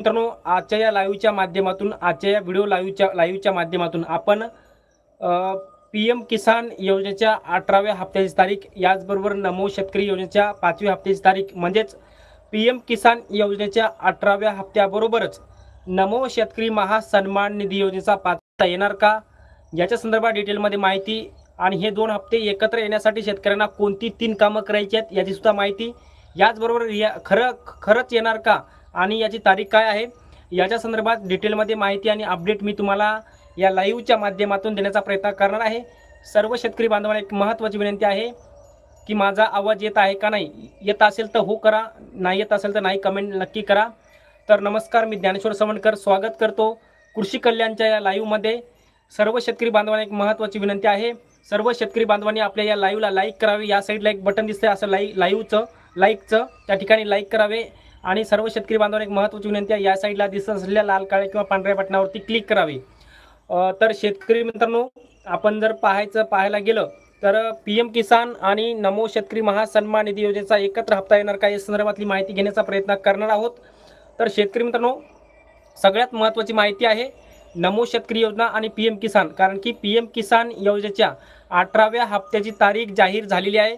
मित्रांनो आजच्या या लाईव्हच्या माध्यमातून आजच्या या व्हिडिओ लाईव्हच्या लाईव्हच्या माध्यमातून आपण पी एम किसान योजनेच्या अठराव्या हप्त्याची तारीख याचबरोबर नमो शेतकरी योजनेच्या पाचव्या हप्त्याची तारीख म्हणजेच पी एम किसान योजनेच्या अठराव्या हप्त्याबरोबरच नमो शेतकरी महासन्मान निधी योजनेचा पात्रता येणार का? याच्या संदर्भात डिटेलमध्ये माहिती आणि हे दोन हप्ते एकत्र येण्यासाठी शेतकऱ्यांना कोणती तीन कामं करायची आहेत याचीसुद्धा माहिती. याचबरोबर या खरं खरंच येणार का? आणि याची तारीख काय आहे? याच्या संदर्भात डिटेलमध्ये माहिती आणि अपडेट मी तुम्हाला या लाईव्हच्या माध्यमातून देण्याचा प्रयत्न करणार आहे. सर्व शेतकरी बांधवांना एक महत्त्वाची विनंती आहे की माझा आवाज येत आहे का नाही? येत असेल तर हो करा नाही येत असेल तर नाही कमेंट नक्की करा. तर नमस्कार मी ज्ञानेश्वर सवणकर स्वागत करतो कृषी कल्याणच्या या लाईव्हमध्ये. सर्व शेतकरी बांधवांना एक महत्त्वाची विनंती आहे. सर्व शेतकरी बांधवांनी आपल्या या लाईव्हला लाईक करावे. या साईडला एक बटन दिसतंय असं लाई लाईव्हचं लाईकचं. त्या ठिकाणी लाईक करावे. आणि सर्व शेतकरी बांधवांना एक महत्त्वाची विनंती आहे या साईडला दिसत असलेल्या लाल काळ्या किंवा पांढऱ्या बटनावरती क्लिक करावे. तर शेतकरी मित्रांनो आपण जर पाहायचं पाहायला गेलं तर पी एम किसान आणि नमो शेतकरी महासन्मान निधी योजनेचा एकत्र हप्ता येणार का या संदर्भातली माहिती घेण्याचा प्रयत्न करणार आहोत. तर शेतकरी मित्रांनो सगळ्यात महत्त्वाची माहिती आहे नमो शेतकरी योजना आणि पी एम किसान कारण की पी एम किसान योजनेच्या अठराव्या हप्त्याची तारीख जाहीर झालेली आहे.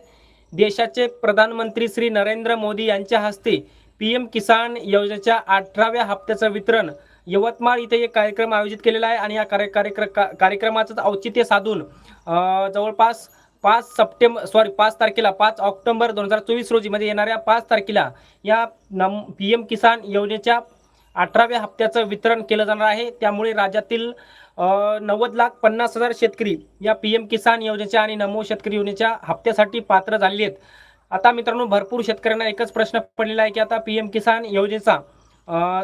देशाचे प्रधानमंत्री श्री नरेंद्र मोदी यांच्या हस्ते पी एम किसान योजनेच्या अठराव्या हप्त्याचं वितरण. यवतमाळ इथे एक कार्यक्रम आयोजित केलेला आहे आणि या कार्य कार्यक्र का- कार्यक्रमाचं औचित्य साधून जवळपास पाच सप्टेंबर सॉरी पाच तारखेला पाच ऑक्टोबर दोन हजार चोवीस रोजी म्हणजे येणाऱ्या पाच तारखेला या नम पी एम किसान योजनेच्या अठराव्या हप्त्याचं वितरण केलं जाणार आहे. त्यामुळे राज्यातील नव्वद लाख पन्नास हजार शेतकरी या पी एम किसान योजनेच्या आणि नमो शेतकरी योजनेच्या हप्त्यासाठी पात्र झालेले आहेत. आता मित्रांनो भरपूर शेतकऱ्यांना एकच प्रश्न पडलेला आहे की आता पी एम किसान योजनेचा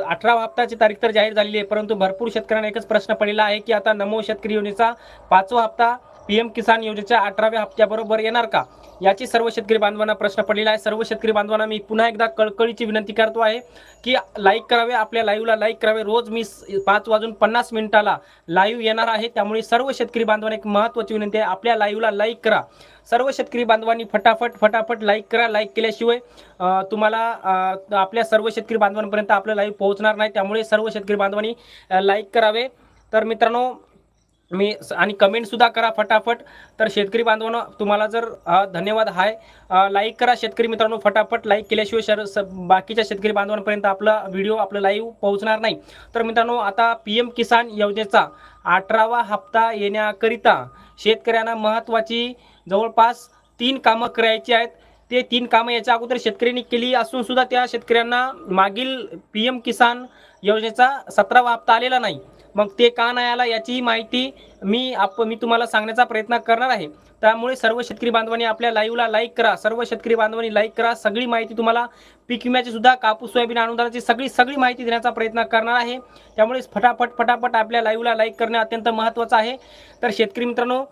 अठरा हप्ताची तारीख तर जाहीर झालेली आहे परंतु भरपूर शेतकऱ्यांना एकच प्रश्न पडलेला आहे की आता नमो शेतकरी योजनेचा पाचवा हप्ता पी एम किसान योजनेच्या अठराव्या हप्त्याबरोबर येणार का? याची सर्व शेतकरी बांधवांना प्रश्न पडलेला आहे. सर्व शेतकरी बांधवांना मी पुन्हा एकदा कळकळीची विनंती करतो आहे की लाईक करावे आपल्या लाईव्हला लाईक करावे. रोज मी पाच वाजून पन्नास मिनिटाला लाईव्ह येणार आहे. त्यामुळे सर्व शेतकरी बांधवांना एक महत्त्वाची विनंती आहे. आपल्या लाईव्हला लाईक करा. सर्व शेतकरी बांधवांनी फटाफट फटाफट लाईक करा. लाईक केल्याशिवाय तुम्हाला आपल्या सर्व शेतकरी बांधवांपर्यंत आपलं लाईव्ह पोहोचणार नाही. त्यामुळे सर्व शेतकरी बांधवांनी लाईक करावे. तर मित्रांनो मी आणि आणि कमेंटसुद्धा करा फटाफट. तर शेतकरी बांधवांनो तुम्हाला जर धन्यवाद हाय. लाईक करा शेतकरी मित्रांनो फटाफट. लाईक केल्याशिवाय शर स बाकीच्या शेतकरी बांधवांपर्यंत आपला व्हिडिओ आपलं लाईव्ह पोहोचणार नाही. तर मित्रांनो आता पी एम किसान योजनेचा अठरावा हप्ता येण्याकरिता शेतकऱ्यांना महत्त्वाची जवळपास तीन कामं करायची आहेत. ते तीन कामं याच्या अगोदर शेतकऱ्यांनी केली असून सुद्धा त्या शेतकऱ्यांना मागील पी एम किसान योजनेचा सतरावा हप्ता आलेला नाही. मग ते का नाही आला याचीही माहिती मी आप मी तुम्हाला सांगण्याचा प्रयत्न करणार आहे. त्यामुळे सर्व शेतकरी बांधवांनी आपल्या लाईव्हला लाईक करा. सर्व शेतकरी बांधवांनी लाईक करा. सगळी माहिती तुम्हाला पीक विम्याची सुद्धा कापूस सोयाबीन अनुदानाची सगळी सगळी माहिती देण्याचा प्रयत्न करणार आहे. त्यामुळे फटाफट फटाफट आपल्या लाईव्हला लाईक करणे अत्यंत महत्त्वाचं आहे. तर शेतकरी मित्रांनो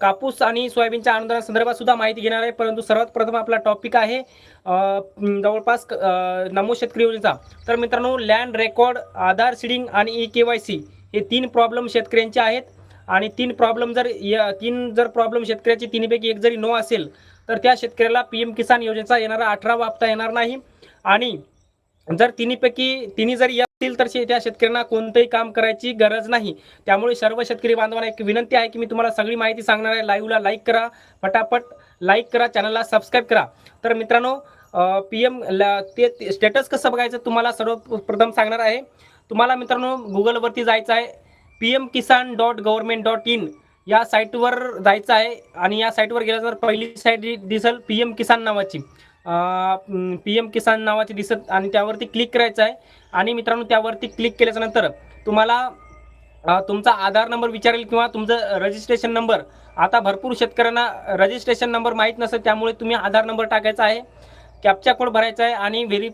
कापूस आणि सोयाबीनच्या अनुदानासंदर्भात सुद्धा माहिती घेणार आहे. परंतु सर्वात प्रथम आपला टॉपिक आहे जवळपास नमो शेतकरी योजनेचा. तर मित्रांनो लँड रेकॉर्ड आधार सीडिंग आणि ई के वाय सी हे तीन प्रॉब्लेम शेतकऱ्यांचे आहेत. आणि तीन प्रॉब्लेम जर या तीन जर प्रॉब्लेम शेतकऱ्याची तिन्हीपैकी एक जरी नो असेल तर त्या शेतकऱ्याला पी एम किसान योजनेचा येणारा अठरा वापता येणार नाही. आणि जर तिन्हीपैकी तिन्ही जर असतील तर त्या शेतकऱ्यांना कोणतंही काम करायची गरज नाही. त्यामुळे सर्व शेतकरी बांधवांना एक विनंती आहे की मी तुम्हाला सगळी माहिती सांगणार आहे. लाईव्हला लाईक करा. फटाफट लाईक करा. चॅनलला सबस्क्राईब करा. तर मित्रांनो पी एम ते स्टेटस कसं बघायचं तुम्हाला सर्वप्रथम सांगणार आहे. तुम्हाला मित्रांनो गुगलवरती जायचं आहे P M Kisan dot government dot in या साईटवर जायचं आहे आणि या साईटवर गेल्यानंतर पहिली साईट दिसेल पी एम किसान नावाची. पी एम किसान नावाची दिसत आणि त्यावरती क्लिक करायचं आहे आणि मित्रांनो त्यावरती क्लिक केल्याच्यानंतर तुम्हाला तुमचा आधार नंबर विचारेल किंवा तुमचं रजिस्ट्रेशन नंबर आता भरपूर शेतकऱ्यांना रजिस्ट्रेशन नंबर माहीत नसेल त्यामुळे तुम्ही आधार नंबर टाकायचा आहे. कॅप्चा कोड भरायचा आहे आणि व्हेरी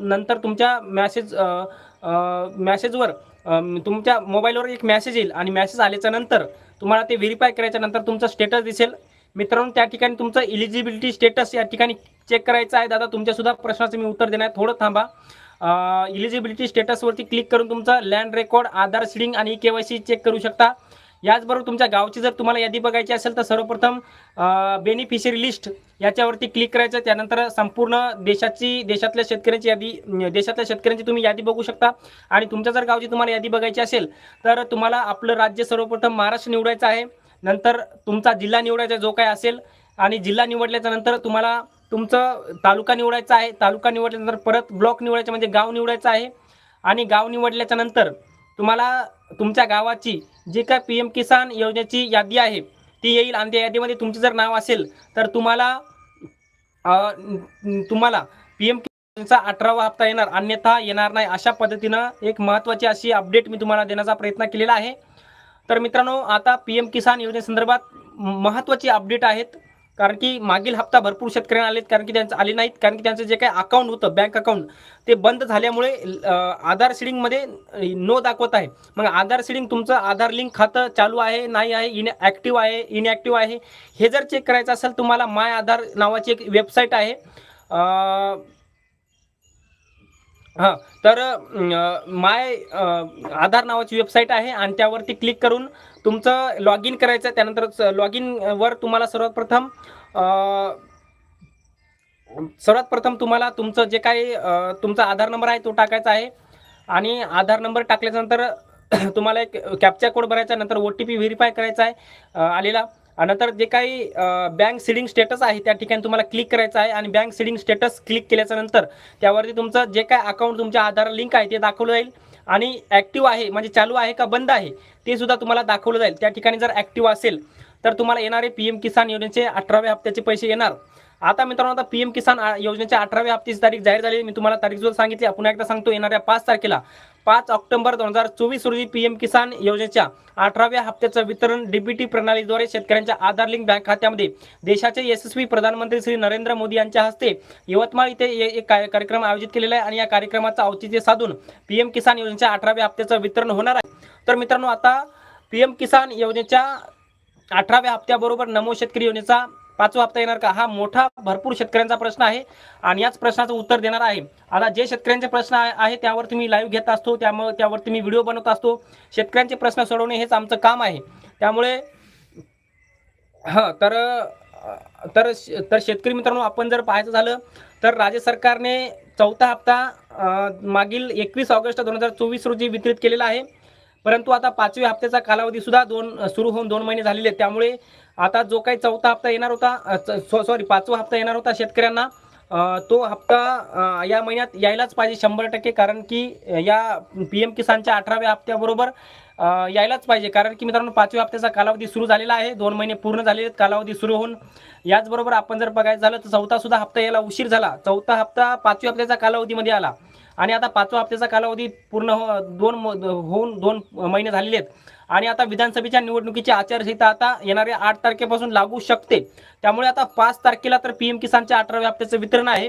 नंतर तुमच्या मॅसेज मॅसेजवर तुमच्या मोबाईलवर एक मॅसेज येईल आणि मॅसेज आल्याच्यानंतर तुम्हाला ते व्हेरीफाय करायच्या नंतर तुमचा स्टेटस दिसेल. मित्रांनो त्या ठिकाणी तुमचं इलिजिबिलिटी स्टेटस या ठिकाणी चेक करायचं आहे. दादा तुमच्यासुद्धा प्रश्नाचं मी उत्तर देणार आहे. थोडं थांबा. इलिजिबिलिटी स्टेटसवरती क्लिक करून तुमचा लँड रेकॉर्ड आधार सिडिंग आणि के वाय सी चेक करू शकता. याचबरोबर तुमच्या गावची जर तुम्हाला यादी बघायची असेल तर सर्वप्रथम बेनिफिशरी लिस्ट याच्यावरती क्लिक करायचं. त्यानंतर संपूर्ण देशाची देशातल्या शेतकऱ्यांची यादी देशातल्या शेतकऱ्यांची तुम्ही यादी बघू शकता. आणि तुमच्या जर गावची तुम्हाला यादी बघायची असेल तर तुम्हाला आपलं राज्य सर्वप्रथम महाराष्ट्र निवडायचं आहे. नंतर तुमचा जिल्हा निवडायचा जो काय असेल आणि जिल्हा निवडल्याच्या नंतर तुम्हाला तुमचं तालुका निवडायचा आहे. तालुका निवडल्यानंतर परत ब्लॉक निवडायचं म्हणजे गाव निवडायचं आहे. आणि गाव निवडल्याच्या नंतर तुम्हाला तुमच्या गावाची जी काय पी एम किसान योजनेची यादी आहे ती येईल. आणि त्या यादीमध्ये तुमचं जर नाव असेल तर तुम्हाला तुम्हाला पी एम किसानचा अठरावा हप्ता येणार. अन्यथा येणार नाही. अशा पद्धतीनं एक महत्त्वाची अशी अपडेट मी तुम्हाला देण्याचा प्रयत्न केलेला आहे. तर मित्रांनो आता पी एम किसान योजनेसंदर्भात महत्त्वाची अपडेट आहेत. कारण की मागील हप्ता भरपूर शेतकऱ्यांना आलेत कारण की त्यांचं आले नाहीत कारण की त्यांचं जे काही अकाउंट होतं बँक अकाउंट ते बंद झाल्यामुळे आधार सिडिंगमध्ये नो दाखवत आहे. मग आधार सिडिंग तुमचं आधार लिंक खातं चालू आहे नाही आहे इन ॲक्टिव्ह आहे इनॲक्टिव्ह आहे हे जर चेक करायचं असेल तुम्हाला माय आधार नावाची एक वेबसाईट आहे. हां तर माय आधार नावाची वेबसाईट आहे आणि त्यावरती क्लिक करून तुमचं लॉग इन करायचं त्यानंतर लॉग वर तुम्हाला सर्वात प्रथम सर्वात प्रथम तुम्हाला तुमचं जे काही तुमचा आधार नंबर आहे तो टाकायचा आहे. आणि आधार नंबर टाकल्याच्यानंतर तुम्हाला एक कॅप्चा कोड भरायचा नंतर ओ टी पी व्हेरीफाय करायचा आहे आलेला. नंतर जे काही बँक सिडिंग स्टेटस आहे त्या ठिकाणी तुम्हाला क्लिक करायचं आहे. आणि बँक सिडिंग स्टेटस क्लिक केल्याच्यानंतर त्यावरती तुमचं जे काय अकाउंट तुमच्या आधार लिंक आहे ते दाखवलं जाईल. आणि ॲक्टिव्ह आहे म्हणजे चालू आहे का बंद आहे ते सुद्धा तुम्हाला दाखवलं जाईल. त्या ठिकाणी जर ॲक्टिव्ह असेल तर तुम्हाला येणारे पी एम किसान योजनेचे अठराव्या हप्त्याचे पैसे येणार. आता मित्रांनो आता पी एम किसान योजनेच्या अठराव्या हप्त्याची तारीख जाहीर झाली मी तुम्हाला तारीख सुद्धा सांगितली पुन्हा एकदा सांगतो येणाऱ्या पाच तारखेला पाच ऑक्टोबर दोन हजार चोवीस रोजी पी एम किसान योजनेच्या अठराव्या हप्त्याचं वितरण डीबीटी प्रणालीद्वारे शेतकऱ्यांच्या आधार लिंक बँक खात्यामध्ये देशाचे यशस्वी प्रधानमंत्री श्री नरेंद्र मोदी यांच्या हस्ते यवतमाळ इथे एक कार्यक्रम आयोजित केलेला आहे. आणि या कार्यक्रमाचं औचित्य साधून पी एम किसान योजनेच्या अठराव्या हप्त्याचं वितरण होणार आहे. तर मित्रांनो आता पी एम किसान योजनेच्या अठराव्या हप्त्याबरोबर नमो शेतकरी योजनेचा पाचवा हप्ता येणार का? हा मोठा भरपूर शेतकऱ्यांचा प्रश्न आहे आणि याच प्रश्नाचं उत्तर देणार आहे. आता जे शेतकऱ्यांचे प्रश्न आहे त्यावर तुम्ही लाईव्ह घेत असतो त्यामुळे त्यावरती मी व्हिडिओ बनवत असतो. शेतकऱ्यांचे प्रश्न सोडवणे हेच आमचं काम आहे. त्यामुळे हां तर तर तर शेतकरी मित्रांनो आपण जर पाहायचं झालं तर राज्य सरकारने चौथा हप्ता मागील एकवीस ऑगस्ट दोन हजार चोवीस रोजी वितरित केलेला आहे. परंतु आता पाचव्या हप्त्याचा कालावधी सुद्धा दोन सुरू होऊन दोन महिने झालेले आहेत. त्यामुळे आता जो काही चौथा हप्ता येणार होता सॉरी पाचवा हप्ता येणार होता शेतकऱ्यांना तो हप्ता या महिन्यात यायलाच पाहिजे शंभर टक्के कारण की या पी एम किसानच्या अठराव्या हप्त्याबरोबर यायलाच पाहिजे. कारण की मित्रांनो पाचव्या हप्त्याचा कालावधी सुरू झालेला आहे दोन महिने पूर्ण झालेले आहेत कालावधी सुरू होऊन याचबरोबर आपण जर बघायचं झालं तर चौथासुद्धा हप्ता यायला उशीर झाला. चौथा हप्ता पाचव्या हप्त्याचा कालावधीमध्ये आला. आणि आता पाचवा हप्त्याचा कालावधी पूर्ण हो दोन म- होऊन दोन महिने झालेले आहेत. आणि आता विधानसभेच्या निवडणुकीची आचारसंहिता आता येणाऱ्या आठ तारखेपासून लागू शकते. त्यामुळे आता पाच तारखेला तर पी एम किसानच्या अठराव्या हप्त्याचं वितरण आहे.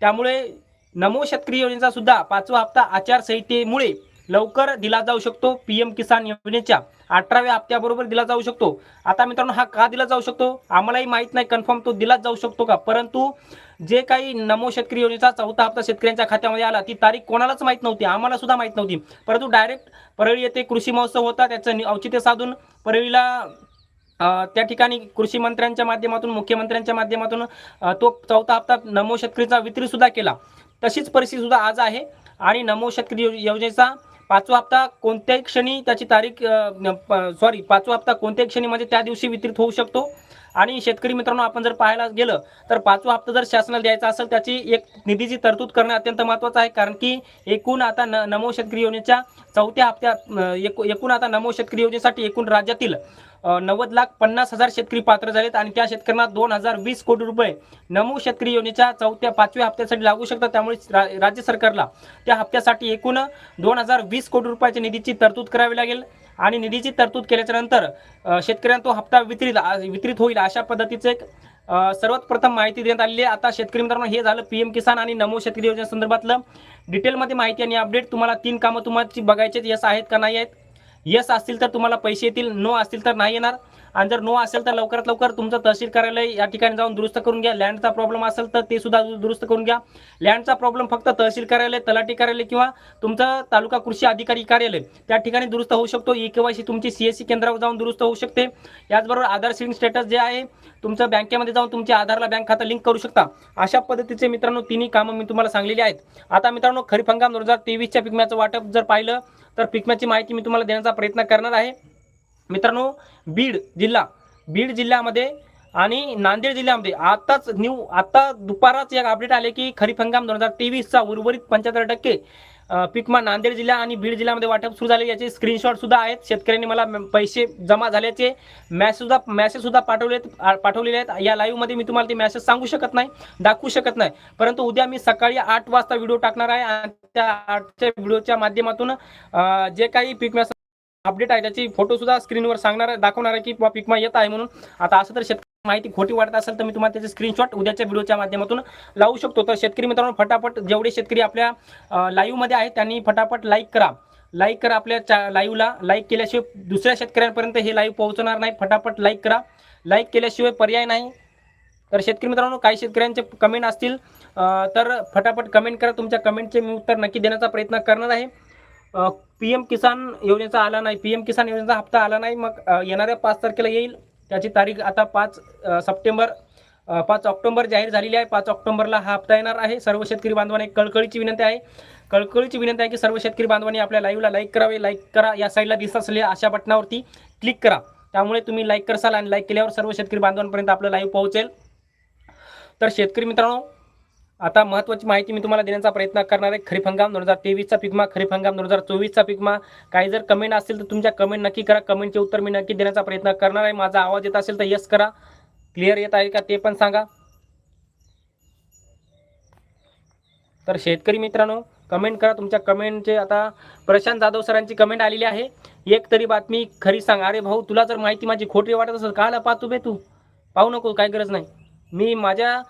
त्यामुळे नमो शेतकरी योजनेचा सुद्धा पाचवा हप्ता आचारसंहितेमुळे लवकर दिला जाऊ शकतो. पी एम किसान योजनेच्या अठराव्या हप्त्याबरोबर दिला जाऊ शकतो. आता मित्रांनो हा का दिला जाऊ शकतो? आम्हालाही माहीत नाही कन्फर्म तो दिला जाऊ शकतो का? परंतु जे काही नमो शेतकरी योजनेचा चौथा हप्ता शेतकऱ्यांच्या खात्यामध्ये आला ती तारीख कोणालाच माहीत नव्हती आम्हाला सुद्धा माहीत नव्हती. परंतु डायरेक्ट परळी येथे कृषी महोत्सव होता त्याचं नि- औचित्य साधून परळीला त्या ठिकाणी कृषी मंत्र्यांच्या माध्यमातून मुख्यमंत्र्यांच्या माध्यमातून तो चौथा हप्ता नमो शेतकरीचा वितरितसुद्धा केला. तशीच परिस्थितीसुद्धा आज आहे. आणि नमो शेतकरी योजनेचा पाचवा हप्ता कोणत्याही क्षणी त्याची तारीख सॉरी पाचवा हप्ता कोणत्याही क्षणी म्हणजे त्या दिवशी वितरित होऊ शकतो. आणि शेतकरी मित्रांनो आपण जर पाहायला गेलं तर पाचवा हप्ता जर शासनाला द्यायचा असेल त्याची एक निधीची तरतूद करणं अत्यंत महत्त्वाचं आहे. कारण की एकूण आता न नमो शेतकरी योजनेच्या चौथ्या हप्त्या एकू- एकूण आता नमो शेतकरी योजनेसाठी एकूण राज्यातील नव्वद लाख पन्नास हजार शेतकरी पात्र झालेत. आणि त्या शेतकऱ्यांना दोन हजार वीस कोटी रुपये नमो शेतकरी योजनेच्या चौथ्या पाचव्या हप्त्यासाठी लागू शकतात. त्यामुळे रा- राज्य सरकारला त्या हप्त्यासाठी एकूण दोन हजार वीस कोटी रुपयाच्या निधीची तरतूद करावी लागेल. आणि निधीची तरतूद केल्याच्यानंतर शेतकऱ्यांना तो हप्ता वितरित वितरित होईल अशा पद्धतीचे एक सर्वात प्रथम माहिती देण्यात आलेली आहे. आता शेतकरी मित्रांनो हे झालं पी एम किसान आणि नमो शेतकरी योजनेसंदर्भातलं डिटेलमध्ये माहिती आणि अपडेट. तुम्हाला तीन कामं तुम्हाला बघायचे यस आहेत का नाही आहेत. यस असतील तर तुम्हाला पैसे येतील नो असतील तर नाही येणार. आणि जर नो असेल तर लवकरात लवकर तुमचं तहसील कार्यालय या ठिकाणी जाऊन दुरुस्त करून घ्या. लँडचा प्रॉब्लेम असेल तर ते सुद्धा दुरुस्त करून घ्या. लँडचा प्रॉब्लेम फक्त तहसील कार्यालय तलाठी कार्यालय किंवा तुमचं तालुका कृषी अधिकारी कार्यालय त्या ठिकाणी दुरुस्त होऊ शकतो. ई केवायसी तुमची सीएससी केंद्रावर जाऊन दुरुस्त होऊ शकते. याचबरोबर आधार सिलिंग स्टेटस जे आहे तुमचं बँकेमध्ये जाऊन तुमच्या आधारला बँक खातं लिंक करू शकता. अशा पद्धतीचे मित्रांनो तिन्ही कामं मी तुम्हाला सांगलेली आहेत. आता मित्रांनो खरीप हंगाम दोन हजार तेवीसच्या पिकम्याचं वाटप जर पाहिलं तर पिकम्याची माहिती मी तुम्हाला देण्याचा प्रयत्न करणार आहे. मित्रांनो बीड जिल्हा बीड जिल्ह्यामध्ये आणि नांदेड जिल्ह्यामध्ये आताच न्यू आता दुपाराच एक अपडेट आले की खरीप हंगाम दोन हजार तेवीसचा उर्वरित पंच्याहत्तर टक्के पिकमा नांदेड जिल्हा आणि बीड जिल्ह्यामध्ये वाटप सुरू झाले. याचे स्क्रीनशॉट सुद्धा आहेत. शेतकऱ्यांनी मला पैसे जमा झाल्याचे मॅसेज सुद्धा मॅसेज सुद्धा पाठवले पाठवलेले आहेत. या लाईव्हमध्ये मी तुम्हाला ते मॅसेज सांगू शकत नाही दाखवू शकत नाही. परंतु उद्या मी सकाळी आठ वाजता व्हिडिओ टाकणार आहे आणि त्या आठच्या व्हिडिओच्या माध्यमातून जे काही पीक मॅसेज अपडेट आहे. त्याची फोटो सुद्धा स्क्रीनवर सांगणार दाखवणार आहे की बुवा पिकमा येत आहे म्हणून. आता असं तर शेतकरी माहिती खोटी वाटत असेल तर मी तुम्हाला त्याचे स्क्रीनशॉट उद्याच्या व्हिडिओच्या माध्यमातून लावू शकतो. तर शेतकरी मित्रांनो फटाफट जेवढे शेतकरी आपल्या लाईव्हमध्ये आहेत त्यांनी फटाफट लाईक करा. लाईक करा आपल्या चा लाईव्हला लाईक केल्याशिवाय दुसऱ्या शेतकऱ्यांपर्यंत हे लाईव्ह पोहोचणार नाही. फटाफट लाईक करा. लाईक केल्याशिवाय पर्याय नाही. तर शेतकरी मित्रांनो काही शेतकऱ्यांचे कमेंट असतील तर फटाफट कमेंट करा. तुमच्या कमेंटचे मी उत्तर नक्की देण्याचा प्रयत्न करणार आहे. पी एम किसान योजनेचा आला नाही. पी एम किसान योजनेचा हप्ता आला नाही. मग येणाऱ्या पाच तारखेला येईल. त्याची तारीख आता पाच सप्टेंबर पाच ऑक्टोबर जाहीर झालेली आहे. पाच ऑक्टोबरला हा हप्ता येणार आहे. सर्व शेतकरी बांधवांना एक कळकळीची विनंती आहे. कळकळीची विनंती आहे की सर्व शेतकरी बांधवांनी आपल्या लाईव्हला लाईक करावे. लाईक करा. या साईडला दिसत असलेल्या अशा बटनावरती क्लिक करा. त्यामुळे तुम्ही लाईक करसाल आणि लाईक केल्यावर सर्व शेतकरी बांधवांपर्यंत आपलं लाईव्ह पोहोचेल. तर शेतकरी मित्रांनो आता महत्त्वाची माहिती मी तुम्हाला देण्याचा प्रयत्न करणार आहे. खरीप हंगाम दोन हजार तेवीसचा पिकमा खरीप हंगाम दोन हजार चोवीसचा पिकमा. काही जर कमेंट असेल तर तुमच्या कमेंट नक्की करा. कमेंटचे उत्तर मी नक्की देण्याचा प्रयत्न करणार आहे. माझा आवाज येत असेल तर यस करा. क्लिअर येत आहे का ते पण सांगा. तर शेतकरी मित्रांनो कमेंट करा. तुमच्या कमेंटचे आता प्रशांत जाधव सरांची कमेंट आलेली आहे. एक तरी बातमी खरी सांग. अरे भाऊ तुला जर माहिती माझी खोटी वाटत असेल काला पाहतो बे तू. पाहू नको काही गरज नाही. मी माझ्या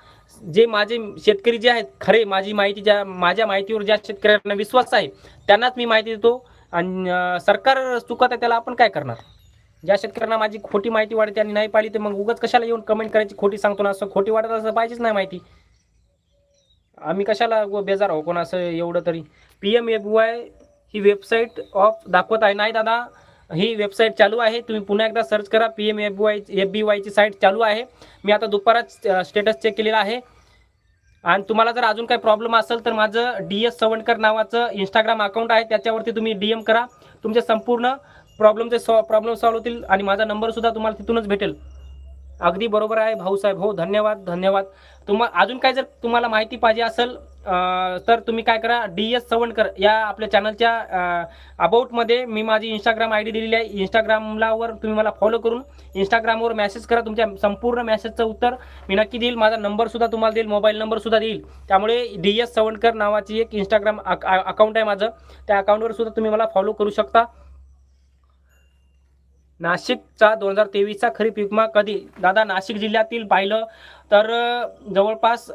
जे माझे शेतकरी जे आहेत खरे माझी माहिती ज्या माझ्या माहितीवर ज्या शेतकऱ्यांना विश्वास आहे त्यांनाच मी माहिती देतो. आणि सरकार चुकत आहे त्याला आपण काय करणार? ज्या शेतकऱ्यांना माझी खोटी माहिती वाटते आणि नाही पाहिली तर मग उगाच कशाला येऊन कमेंट करायची खोटी सांगतो ना असं खोटी वाटत असं पाहिजेच नाही माहिती. आम्ही कशाला बेजार हो कोण असं एवढं तरी. पी एम एफ वाय ही वेबसाईट ऑफ दाखवत आहे. नाही दादा ही वेबसाईट चालू आहे. तुम्ही पुन्हा एकदा सर्च करा. P M F Y F B वायची site चालू आहे. मी आता दुपारच स्टेटस चेक केलेला आहे. आणि तुम्हाला जर अजून काही प्रॉब्लेम असेल तर माझं डी एस सवणकर नावाचं इंस्टाग्राम अकाउंट आहे. त्याच्यावरती तुम्ही डी एम करा. तुमचे संपूर्ण प्रॉब्लेमचे सॉ प्रॉब्लेम सॉल्व्ह होतील आणि माझा नंबरसुद्धा तुम्हाला तिथूनच भेटेल. अगदी बरोबर आहे भाऊसाहेब. हो धन्यवाद धन्यवाद. तुम्हा अजून काय जर तुम्हाला माहिती पाहिजे असेल तर तुम्ही काय करा डी एस सवणकर या आपल्या चॅनलच्या अबाउटमध्ये मी माझी इंस्टाग्राम आय डी दिलेली आहे. इंस्टाग्रामलावर तुम्ही मला फॉलो करून इंस्टाग्रामवर मेसेज करा. तुमच्या संपूर्ण मेसेजचं उत्तर मी नक्की देईल. माझा नंबरसुद्धा तुम्हाला देईल. मोबाईल नंबरसुद्धा देईल. त्यामुळे डी एस सवणकर नावाची एक इंस्टाग्राम अकाउंट आहे माझं. त्या अकाउंटवर सुद्धा तुम्ही मला फॉलो करू शकता. नाशिकचा दोन हजार तेवीसचा खरीप विमा कधी? दादा नाशिक जिल्ह्यातील पाहिलं तर जवळपास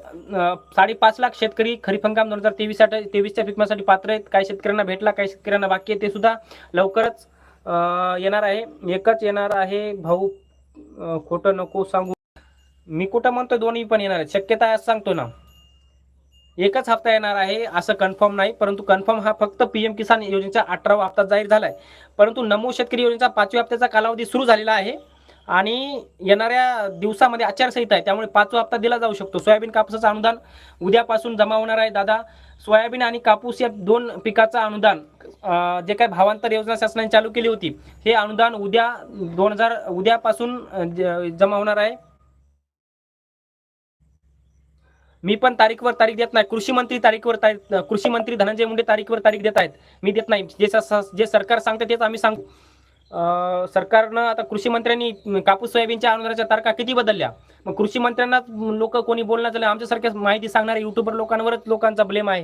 साडेपाच लाख शेतकरी खरीप हंगाम दोन हजार तेवीससाठी तेवीसच्या पिकमासाठी पात्र आहेत. काही शेतकऱ्यांना भेटला काही शेतकऱ्यांना बाकी आहे ते सुद्धा लवकरच येणार आहे. एकच येणार आहे भाऊ खोटं नको सांगू. मी कुठं म्हणतोय दोन्ही पण येणार आहेत. शक्यता सांगतो ना. एकच हप्ता येणार आहे असं कन्फर्म नाही. परंतु कन्फर्म हा फक्त पीएम किसान योजनेचा अठरावा हप्ता जाहीर झाला आहे परंतु नमो शेतकरी योजनेचा पाचव्या हप्त्याचा कालावधी सुरू झालेला आहे आणि येणाऱ्या दिवसामध्ये आचारसंहिता आहे. त्यामुळे पाचवा हप्ता दिला जाऊ शकतो. सोयाबीन कापसाचं अनुदान उद्यापासून जमा होणार आहे दादा. सोयाबीन आणि कापूस या दोन पिकाचं अनुदान जे काही भावांतर योजना शासनाने चालू केली होती हे अनुदान उद्या दोन हजार उद्यापासून ज- जमा होणार आहे. मी पण तारीखवर तारीख देत नाही. कृषी मंत्री तारीखवर कृषी मंत्री धनंजय मुंडे तारीखवर तारीख देत आहेत. मी देत नाही. जे जे सरकार सांगते तेच आम्ही सांगू. सरकारनं आता कृषी मंत्र्यांनी कापूस सोयाबीनच्या अनुदानाच्या तारखा किती बदलल्या? मग कृषी मंत्र्यांना लोक कोणी बोलणार झालं आमच्यासारख्या माहिती सांगणाऱ्या युट्यूबर लोकांवरच लोकांचा ब्लेम आहे.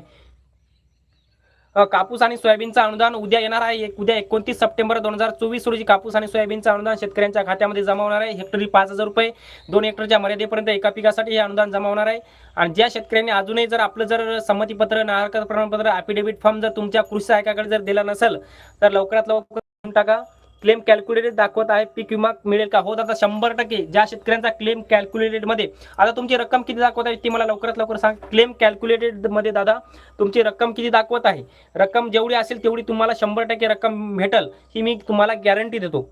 कापूस आणि सोयाबीनचं अनुदान उद्या येणार आहे. एक- उद्या एकोणतीस सप्टेंबर दोन हजार चोवीस रोजी कापूस आणि सोयाबीनचं अनुदान शेतकऱ्यांच्या खात्यामध्ये जमा होणार आहे. हेक्टरी पाच हजार रुपये. दोन हेक्टरच्या मर्यादेपर्यंत एका पिकासाठी हे अनुदान जमा होणार आहे. आणि ज्या शेतकऱ्यांनी अजूनही जर आपलं जर संमतीपत्र नागरिक प्रमाणपत्र ॲफिडेव्हिट फॉर्म जर तुमच्या कृषी सहायकाकडे जर दिला नसेल तर लवकरात लवकर टाका. क्लेम कॅल्क्युलेटेड दाखवत आहे. पीक विमा मिळेल का? हो दादा शंभर टक्के. ज्या शेतकऱ्यांचा क्लेम कॅल्क्युलेटेडमध्ये. आता तुमची रक्कम किती दाखवत आहे ती मला लवकरात लवकर सांग. क्लेम कॅल्क्युलेटेडमध्ये दादा तुमची रक्कम किती दाखवत आहे? रक्कम जेवढी असेल तेवढी तुम्हाला शंभर टक्के रक्कम भेटल ही मी तुम्हाला गॅरंटी देतो.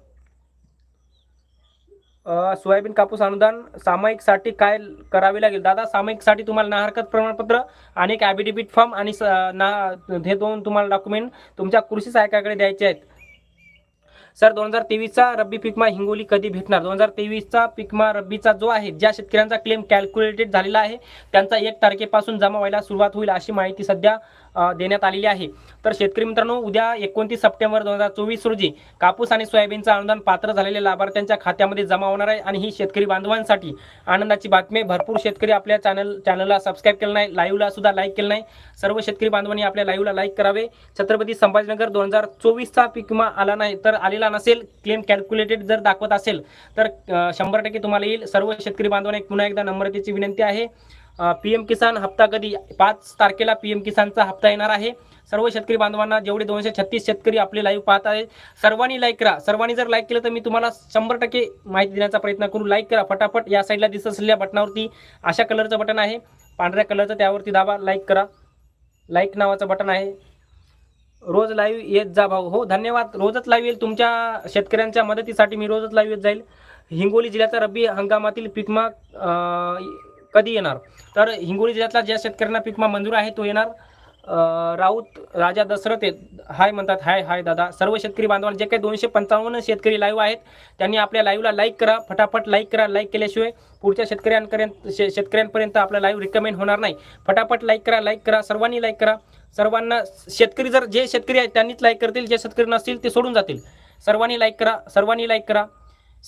सोयाबीन कापूस अनुदान सामायिकसाठी काय करावे लागेल? दादा सामायिकसाठी तुम्हाला ना हरकत प्रमाणपत्र आणि एक ॲबिडेबिट फॉर्म आणि स- ना हे दोन तुम्हाला डॉक्युमेंट तुमच्या कृषी सहायकाकडे द्यायचे आहेत. सर दोन हजार तेवीसचा रब्बी पिकमा हिंगोली कधी भेटणार? दोन हजार तेवीसचा पिकमा रब्बीचा जो आहे ज्या शेतकऱ्यांचा क्लेम कॅल्क्युलेटेड झालेला आहे त्यांचा एक तारखेपासून जमा व्हायला सुरुवात होईल अशी माहिती सध्या देण्यात आलेली आहे. तर शेतकरी मित्रांनो उद्या एकोणतीस सप्टेंबर दोन हजार चोवीस रोजी कापूस आणि सोयाबीनचं अनुदान पात्र झालेल्या लाभार्थ्यांच्या खात्यामध्ये जमा होणार आहे आणि ही शेतकरी बांधवांसाठी आनंदाची बातमी भरपूर शेतकरी आपल्या चॅनल चॅनलला सबस्क्राईब केलं नाही लाईव्हला सुद्धा लाईक केलं नाही. सर्व शेतकरी बांधवांनी आपल्या लाईव्हला लाईक करावे. छत्रपती संभाजीनगर दोन हजार चोवीसचा पीक विमा आला नाही तर आलेला नसेल. क्लेम कॅल्क्युलेटेड जर दाखवत असेल तर शंभर टक्के तुम्हाला येईल. सर्व शेतकरी बांधवांना एक पुन्हा एकदा नम्रतेची विनंती आहे. पी एम किसान हप्ता कधी पाच तारखेला पी एम किसानचा हप्ता येणार आहे. सर्व शेतकरी बांधवांना जेवढे दोनशे छत्तीस शेतकरी आपले लाईव्ह पाहत आहेत सर्वांनी लाईक करा. सर्वांनी जर लाईक केलं तर मी तुम्हाला शंभर टक्के माहिती देण्याचा प्रयत्न करू. लाईक करा फटाफट. या साईडला दिसत असलेल्या बटनावरती अशा कलरचं बटन आहे. पांढऱ्या कलरचं त्यावरती दाबा. लाईक करा. लाईक नावाचं बटन आहे. रोज लाईव्ह येत जा भाऊ. हो धन्यवाद. रोजच लाईव्ह येईल तुमच्या शेतकऱ्यांच्या मदतीसाठी मी रोजच लाईव्ह येत जाईल. हिंगोली जिल्ह्याचा रब्बी हंगामातील पिकमा कधी येणार? तर हिंगोली जिल्ह्यातला ज्या शेतकऱ्यांना पीकमा मंजूर आहे तो येणार. राऊत राजा दशरथ हाय म्हणतात हाय हाय दादा. सर्व शेतकरी बांधवांना जे काही दोनशे पंचावन्न शेतकरी लाईव्ह आहेत त्यांनी आपल्या लाईव्हला लाईक करा. फटाफट लाईक करा. लाईक केल्याशिवाय पुढच्या शेतकऱ्यांपर्यंत शे शेतकऱ्यांपर्यंत आपला लाईव्ह रिकमेंड होणार नाही. फटाफट लाईक करा लाईक करा. सर्वांनी लाईक करा. सर्वांना शेतकरी जर जे शेतकरी आहेत त्यांनीच लाईक करतील. जे शेतकरी नसतील ते सोडून जातील. सर्वांनी लाईक करा. सर्वांनी लाईक करा.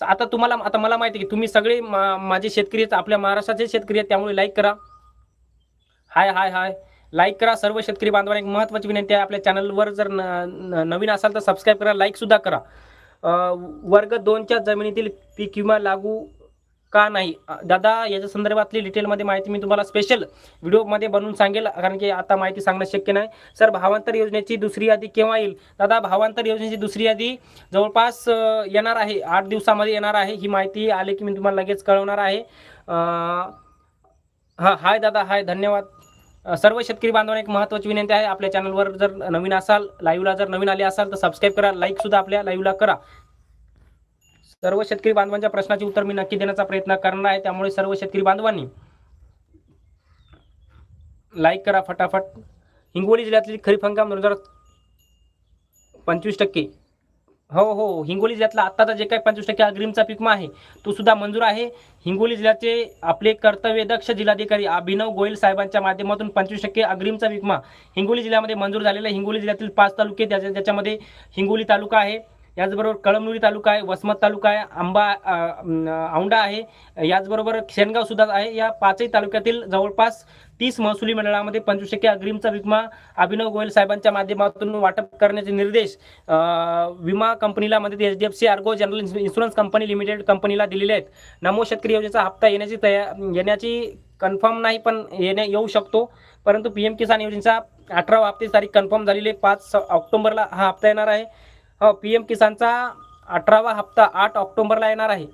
आता तुम्हाला आता मला माहिती आहे की तुम्ही सगळे मा- माझे शेतकरी आहेत आपल्या महाराष्ट्राचे शेतकरी आहेत त्यामुळे लाईक करा. हाय हाय हाय लाईक करा सर्व शेतकरी बांधवांना एक महत्त्वाची विनंती आहे आपल्या चॅनलवर जर न नवीन असाल तर सबस्क्राईब करा लाईकसुद्धा करा. वर्ग दोनच्या जमिनीतील पीक विमा लागू का नाही? दादा याच्या संदर्भातली डिटेलमध्ये माहिती मी तुम्हाला स्पेशल व्हिडिओमध्ये बनवून सांगेल कारण की आता माहिती सांगणं शक्य नाही. सर भावांतर योजनेची दुसरी यादी केव्हा येईल? दादा भावांतर योजनेची दुसरी यादी जवळपास येणार आहे आठ दिवसामध्ये येणार आहे. ही माहिती आली की मी तुम्हाला लगेच कळवणार आहे. हां हाय दादा हाय धन्यवाद. सर्व शेतकरी बांधवांना एक महत्त्वाची विनंती आहे. आपल्या चॅनलवर जर नवीन असाल लाईव्हला जर नवीन आले असाल तर सबस्क्राईब करा लाईकसुद्धा आपल्या लाईव्हला करा. सर्व शेतकरी बांधवांच्या प्रश्नाचे उत्तर मी नक्की देण्याचा प्रयत्न करणार आहे. त्यामुळे सर्व शेतकरी बांधवांनी लाईक करा फटाफट. हिंगोली जिल्ह्यातली खरीप हंगाम दोन हजार पंचवीस टक्के. हो हो हिंगोली जिल्ह्यातला आत्ताचा जे काही पंचवीस टक्के अग्रिमचा पिकमा आहे तो सुद्धा मंजूर आहे. हिंगोली जिल्ह्याचे आपले कर्तव्यदक्ष जिल्हाधिकारी अभिनव गोयल साहेबांच्या माध्यमातून पंचवीस टक्के अग्रिमचा पिकमा हिंगोली जिल्ह्यामध्ये मंजूर झालेला हिंगोली जिल्ह्यातील पाच तालुके त्याच्या त्याच्यामध्ये हिंगोली तालुका आहे. याचबरोबर कळमनुरी तालुका आहे वसमत तालुका आहे आंबा औंडा औंढा आहे. याचबरोबर शेनगाव सुद्धा आहे. या पाचही तालुक्यातील जवळपास तीस महसुली मंडळामध्ये पंचवीस टक्के अग्रिमचा विमा अभिनव गोयल साहेबांच्या माध्यमातून वाटप करण्याचे निर्देश विमा कंपनीला मध्ये H D F C Ergo general insurance company limited कंपनीला दिलेले आहेत. नमो शेतकरी योजनेचा हप्ता येण्याची तया येण्याची कन्फर्म नाही पण येणे येऊ शकतो. परंतु पी एम किसान योजनेचा अठरा हप्ते तारीख कन्फर्म झालेली आहे. पाच स- ऑक्टोबरला हा हप्ता येणार आहे. हो पी एम किसानचा अठरावा हप्ता आठ ऑक्टोबरला येणार आहे.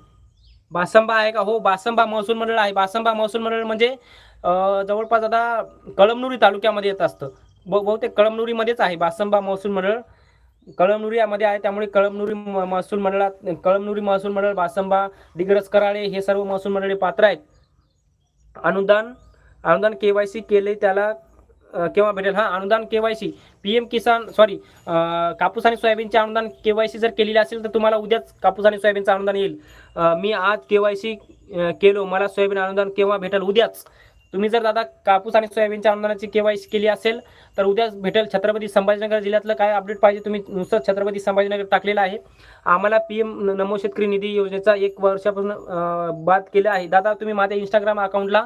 बासंबा आहे का? हो बासंबा महसूल मंडळ आहे. बासंबा महसूल मंडळ म्हणजे जवळपास आता कळमनुरी तालुक्यामध्ये येत असतं. ब बहुतेक कळमनुरीमध्येच आहे बासंबा महसूल मंडळ. कळमनुरी यामध्ये आहे त्यामुळे कळमनुरी महसूल मंडळात कळमनुरी महसूल मंडळ बासंबा डिग्रस कराळे हे सर्व महसूल मंडळे पात्र आहेत. अनुदान अनुदान के वाय सी केले त्याला केव्हा भेटेल? हा अनुदान KYC PM P M Kisan sorry कापूस आणि सोयाबीनचे अनुदान केवायसी जर केलेली असेल तर तुम्हाला उद्याच कापूस आणि सोयाबीनचं अनुदान येईल. मी आज केवायसी केलो. मला सोयाबीन अनुदान केव्हा भेटेल? उद्याच. तुम्ही जर दादा कापूस आणि सोयाबीनच्या अनुदानाची केवायसी केली असेल तर उद्याच भेटेल छत्रपती संभाजीनगर जिल्ह्यातलं काय अपडेट पाहिजे? तुम्ही नुसतं छत्रपती संभाजीनगर टाकलेलं आहे. आम्हाला पी एम नमो शेतकरी निधी योजनेचा एक वर्षापासून बाद केला आहे. दादा तुम्ही माझ्या इंस्टाग्राम अकाउंटला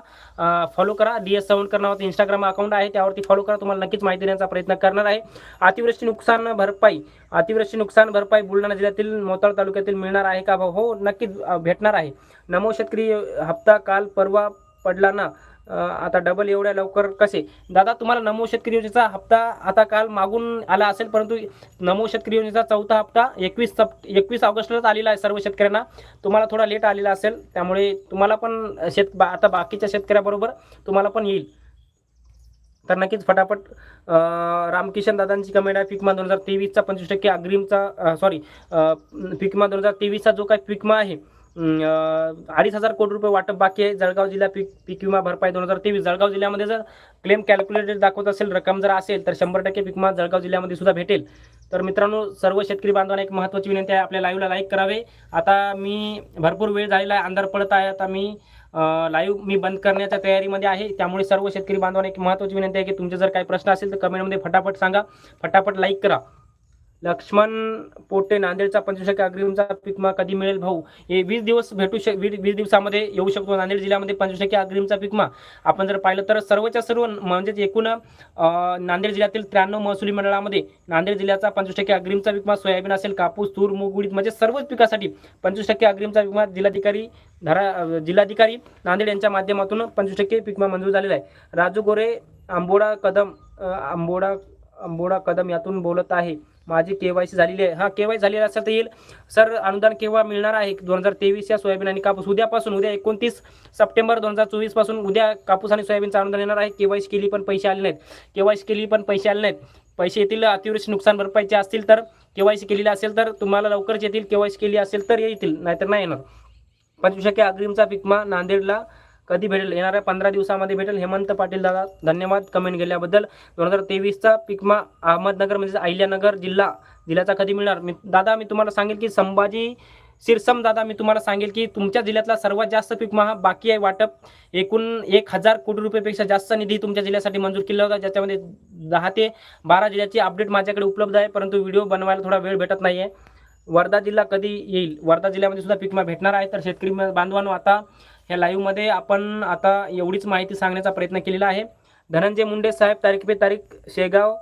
फॉलो करा. डी एस सवणकर नावाचं इंस्टाग्राम अकाउंट आहे. त्यावरती फॉलो करा. तुम्हाला नक्कीच माहिती देण्याचा प्रयत्न करणार आहे. अतिवृष्टी नुकसान भरपाई अतिवृष्टी नुकसान भरपाई बुलढाणा जिल्ह्यातील मोताळ तालुक्यातील मिळणार आहे का? भाऊ हो नक्कीच भेटणार आहे. नमो शेतकरी हप्ता काल परवा पडला ना आता डबल एवढ्या लवकर कसे? दादा तुम्हाला नमो शेतकरी योजनेचा हप्ता आता काल मागून आला असेल परंतु नमो शेतकरी योजनेचा चौथा हप्ता एकवीस सप एकवीस ऑगस्टलाच आलेला आहे सर्व शेतकऱ्यांना. तुम्हाला थोडा लेट आलेला असेल त्यामुळे तुम्हाला पण शेत बा आता बाकीच्या शेतकऱ्याबरोबर तुम्हाला पण येईल. तर नक्कीच फटाफट रामकिशन दादांची कमेंट आहे पिकमा दोन हजार तेवीसचा पंचवीस टक्के अग्रिमचा सॉरी पिकमा दोन हजार तेवीसचा जो काही पिकमा आहे अडीच हजार कोटी रुपये वाटप बाकी आहे. जळगाव जिल्हा पीक पीक विमा भरपाई दोन हजार तेवीस. जळगाव जिल्ह्यामध्ये जर क्लेम कॅल्क्युलेटेड दाखवत असेल रक्कम जर असेल तर शंभर टक्के पीक विमा जळगाव जिल्ह्यामध्ये सुद्धा भेटेल. तर मित्रांनो सर्व शेतकरी बांधवांना एक महत्त्वाची विनंती आहे आपल्या लाईव्हला लाईक करावे. आता मी भरपूर वेळ झालेला आहे अंधार पडत आहे. आता मी लाईव्ह मी बंद करण्याच्या तयारीमध्ये आहे. त्यामुळे सर्व शेतकरी बांधवांना एक महत्त्वाची विनंती आहे की तुमचे जर काही प्रश्न असेल तर कमेंटमध्ये फटाफट सांगा. फटाफट लाईक करा. लक्ष्मण पोटे नांदेडचा पंचवीस टक्के अग्रिमचा पिकमा कधी मिळेल भाऊ? हे वीस दिवस भेटू शक वीस वीस दिवसामध्ये येऊ शकतो. नांदेड जिल्ह्यामध्ये पंचवीस टक्के अग्रिमचा पिकमा आपण जर पाहिलं तर सर्वच्या सर्व म्हणजेच एकूण नांदेड जिल्ह्यातील त्र्याण्णव महसुली मंडळामध्ये नांदेड जिल्ह्याचा पंचवीस टक्के अग्रिमचा पिकमा सोयाबीन असेल कापूस तूर मूग उडीद म्हणजे सर्वच पिकासाठी पंचवीस टक्के अग्रिमचा पिकमा जिल्हाधिकारी धरा जिल्हाधिकारी नांदेड यांच्या माध्यमातून पंचवीस टक्के पिकमा मंजूर झालेला आहे. राजू गोरे आंबोडा कदम आंबोडा आंबोडा कदम यातून बोलत आहे. माझी केवायसी झालेली आहे. हा केवायसी झालेली असेल तर येईल. सर अनुदान केव्हा मिळणार आहे? दोन हजार तेवीस या सोयाबीन आणि कापूस. उद्यापासून उद्या एकोणतीस सप्टेंबर दोन हजार चोवीसपासून उद्या कापूस आणि सोयाबीनचं अनुदान येणार आहे. केवायसी केली पण पैसे आले नाहीत. केवायसी केली पण पैसे आले नाहीत. पैसे येतील अतिवृष्टी नुकसान भरपाईचे असतील तर केवायसी केलेली असेल तर तुम्हाला लवकरच येतील. केवायसी केली असेल तर येतील नाहीतर नाही येणार. पंचवीस टक्के अग्रिमचा पिकमा नांदेडला कधी भेटेल? येणाऱ्या पंधरा दिवसामध्ये भेटेल. हेमंत पाटील दादा धन्यवाद कमेंट केल्याबद्दल. दोन हजार तेवीसचा पिकमा अहमदनगर म्हणजे अहिल्यानगर जिल्हा जिल्ह्याचा कधी मिळणार? मी दादा मी तुम्हाला सांगेल की संभाजी सिरसम दादा मी तुम्हाला सांगेल की तुमच्या जिल्ह्यातला सर्वात जास्त पिकमा हा बाकी आहे वाटप. एकूण एक हजार कोटी रुपयेपेक्षा जास्त निधी तुमच्या जिल्ह्यासाठी मंजूर केला होता. ज्याच्यामध्ये दहा ते बारा जिल्ह्याची अपडेट माझ्याकडे उपलब्ध आहे परंतु व्हिडिओ बनवायला थोडा वेळ भेटत नाही आहे वर्धा जिल्हा कधी येईल? वर्धा जिल्ह्यामध्ये सुद्धा पिकमा भेटणार आहे. तर शेतकरी बांधवांनो आता ह्या लाईव्हमध्ये आपण आता एवढीच माहिती सांगण्याचा प्रयत्न केलेला आहे. धनंजय मुंडे साहेब तारीख पे तारीख शेगाव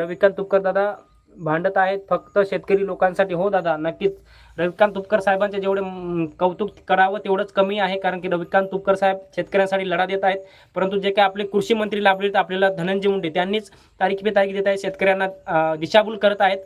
रविकांत तुपकर दादा भांडत आहेत. फक्त शेतकरी लोकांसाठी हो दादा नक्कीच. रविकांत तुपकर साहेबांचे जेवढे कौतुक करावं तेवढंच कमी आहे कारण की रविकांत तुपकर साहेब शेतकऱ्यांसाठी लढा देत आहेत. परंतु जे काय आपले कृषी मंत्री लाभले तर आपल्याला धनंजय मुंडे त्यांनीच तारीख पे तारीख देत आहेत शेतकऱ्यांना दिशाभूल करत आहेत.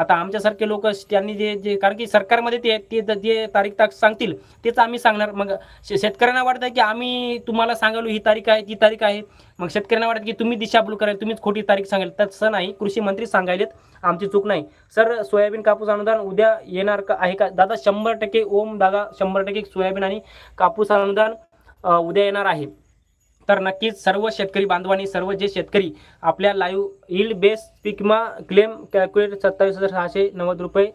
आता आमच्यासारखे लोक त्यांनी जे जे कारण की सरकारमध्ये ते ते जे तारीख ताक सांगतील तेच आम्ही सांगणार. मग शेतकऱ्यांना वाटतं की आम्ही तुम्हाला सांगालो ही तारीख आहे ती तारीख आहे. मग शेतकऱ्यांना वाटतं की तुम्ही दिशाभूल कराल तुम्हीच खोटी तारीख सांगाल. तसं नाही. कृषी मंत्री सांगायलेत आमची चूक नाही. सर सोयाबीन कापूस अनुदान उद्या येणार का आहे का? दादा शंभर टक्के ओम दादा शंभर टक्के सोयाबीन आणि कापूस अनुदान उद्या येणार आहे. तर नक्कीच सर्व शेतकरी बांधवांनी सर्व जे शेतकरी आपल्या लाईव्ह इल्ड बेस पिकमा क्लेम कॅल्क्युलेट सत्तावीस हजार सहाशे नव्वद रुपये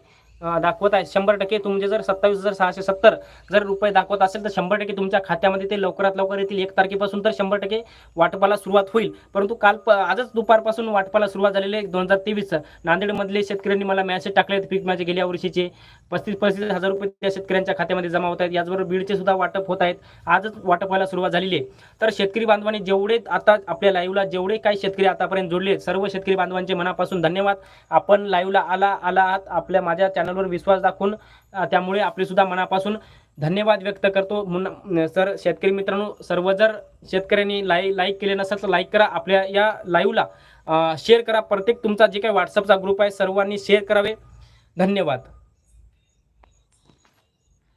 दाखवत आहे. शंभर टक्के तुमचे जर सत्तावीस हजार सहाशे सत्तर जर रुपये दाखवत असेल तर शंभर टक्के तुमच्या खात्यामध्ये ते लवकरात लवकर येतील. एक तारखेपासून तर शंभर टक्के वाटपाला सुरुवात होईल. परंतु काल प आजच दुपारपासून वाटपाला सुरुवात झालेली आहे दोन हजार तेवीसचं. नांदेडमधले शेतकऱ्यांनी मला मॅसेज टाकले पीक माझे गेल्या वर्षीचे. पस्तीस पस्तीस हजार रुपये त्या शेतकऱ्यांच्या खात्यामध्ये जमा होत आहेत. याचबरोबर बीडचे सुद्धा वाटप होत आहेत. आजच वाटप व्हायला सुरुवात झालेली आहे. तर शेतकरी बांधवांनी जेवढे आता आपल्या लाईव्हला जेवढे काही शेतकरी आतापर्यंत जोडले सर्व शेतकरी बांधवांचे मनापासून धन्यवाद. आपण लाईव्हला आला आला आहात. आपल्या माझ्या चॅनलवर विश्वास दाखवून त्यामुळे आपले सुद्धा मनापासून धन्यवाद व्यक्त करतो. म्हणून सर शेतकरी मित्रांनो सर्व जर शेतकऱ्यांनी लाई लाईक केले नसेल तर लाईक करा. आपल्या या लाईव्हला शेअर करा. प्रत्येक तुमचा जे काही व्हॉट्सअपचा ग्रुप आहे सर्वांनी शेअर करावे. धन्यवाद.